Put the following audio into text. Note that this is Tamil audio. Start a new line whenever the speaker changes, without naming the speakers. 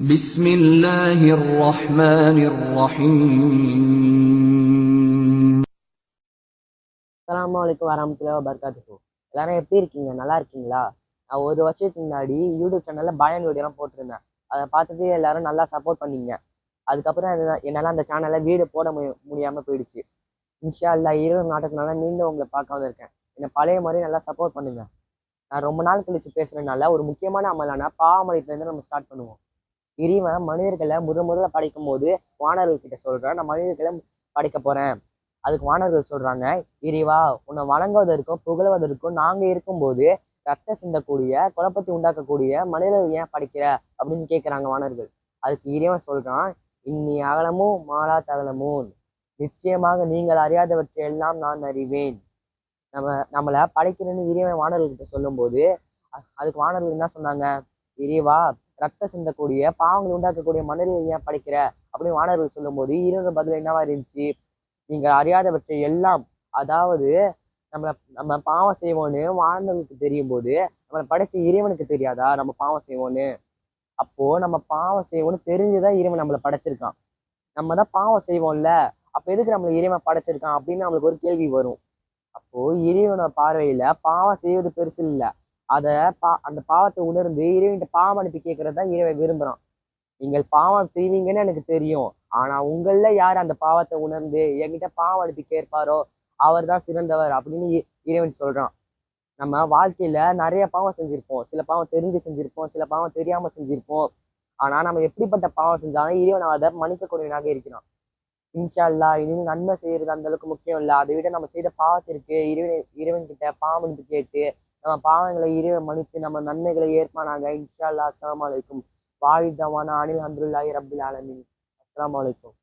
بسم الله الرحمن الرحيم அலாம் வலைக்கும் வரமத்துல வபர்காத்துக்கும் எல்லாரும் எப்படி இருக்கீங்க நல்லா இருக்கீங்களா நான் ஒரு வருஷத்துக்கு முன்னாடி யூடியூப் சேனலில் பயான் வீடியோலாம் போட்டிருந்தேன் அதை பார்த்துட்டு எல்லாரும் நல்லா சப்போர்ட் பண்ணீங்க அதுக்கப்புறம் என்னால் அந்த சேனல்ல வீடு போட முடியாம போயிடுச்சு இன்ஷா இல்லா இருபது நாட்டுக்குனால மீண்டும் உங்களை பார்க்க வந்திருக்கேன் என்னை பழைய மாதிரி நல்லா சப்போர்ட் பண்ணுங்க நான் ரொம்ப நாள் கழிச்சு பேசுறதுனால ஒரு முக்கியமான அமலான பாவமளிப்புலேருந்து நம்ம ஸ்டார்ட் பண்ணுவோம் இறைவன் மனிதர்களை முதல் முதல்ல படைக்கும் போது வானர்கள் கிட்ட சொல்றான் நான் மனிதர்களை படைக்க போறேன் அதுக்கு வானர்கள் சொல்றாங்க இறைவா உன்னை வணங்குவதற்கும் புகழ்வதற்கும் நாங்க இருக்கும்போது ரத்த சிந்தக்கூடிய குழப்பத்தை உண்டாக்கக்கூடிய மனிதர்கள் ஏன் படிக்கிற அப்படின்னு கேட்குறாங்க வானர்கள் அதுக்கு இறைவன் சொல்றான் இன்னி அகலமும் மாலா தகலமும் நிச்சயமாக நீங்கள் அறியாதவற்றை எல்லாம் நான் அறிவேன் நம்ம நம்மளை படைக்கிறேன்னு இறைவன் வானர்கள்கிட்ட சொல்லும்போது அதுக்கு வானர்கள் என்ன சொன்னாங்க இறைவா ரத்த சிந்தக்கூடிய பாவங்களை உண்டாக்கக்கூடிய மனதில் ஏன் படைக்கிற அப்படின்னு சொல்லும் சொல்லும்போது ஈரோட பதில் என்னவா இருந்துச்சு நீங்கள் அறியாதவற்றை எல்லாம் அதாவது நம்மளை நம்ம பாவம் செய்வோன்னு வாழ்ந்தவங்களுக்கு தெரியும் போது நம்மளை படைச்ச இறைவனுக்கு தெரியாதா நம்ம பாவம் செய்வோன்னு அப்போ நம்ம பாவம் செய்வோன்னு தெரிஞ்சுதான் இறைவன் நம்மளை படைச்சிருக்கான் நம்ம தான் பாவம் செய்வோம்ல அப்ப எதுக்கு நம்மளை இறைவன் படைச்சிருக்கான் அப்படின்னு நம்மளுக்கு ஒரு கேள்வி வரும் அப்போ இறைவனோட பார்வையில பாவம் செய்வது பெருசு இல்லை அதை பா அந்த பாவத்தை உணர்ந்து இறைவன்கிட்ட பாவம் அனுப்பி கேட்கறது தான் இறைவன் விரும்புகிறான் நீங்கள் பாவம் செய்வீங்கன்னு எனக்கு தெரியும் ஆனால் உங்களில் யார் அந்த பாவத்தை உணர்ந்து என்கிட்ட பாவம் அனுப்பி கேட்பாரோ அவர் தான் சிறந்தவர் அப்படின்னு இறைவன் சொல்கிறான் நம்ம வாழ்க்கையில் நிறைய பாவம் செஞ்சுருப்போம் சில பாவம் தெரிஞ்சு செஞ்சுருப்போம் சில பாவம் தெரியாமல் செஞ்சுருப்போம் ஆனால் நம்ம எப்படிப்பட்ட பாவம் செஞ்சாலும் இறைவன் அதை மன்னிக்கக்கூடியவனாக இருக்கிறான் இன்ஷா அல்லா இனிமேல் நன்மை செய்யறது அந்த அளவுக்கு முக்கியம் இல்லை அதை விட நம்ம செய்த பாவத்திற்கு இறைவன் இறைவன் கிட்ட பாவம் கேட்டு நம்ம பாவங்களை இறைவ மன்னித்து நம்ம நன்மைகளை ஏற்பானாங்க இன்ஷா அல்லா அஸ்லாம் வலைக்கும் வாயுதவான அனில் அப்துல்லாஹி ரபில் ஆலமின் அஸ்லாம் வலைக்கும்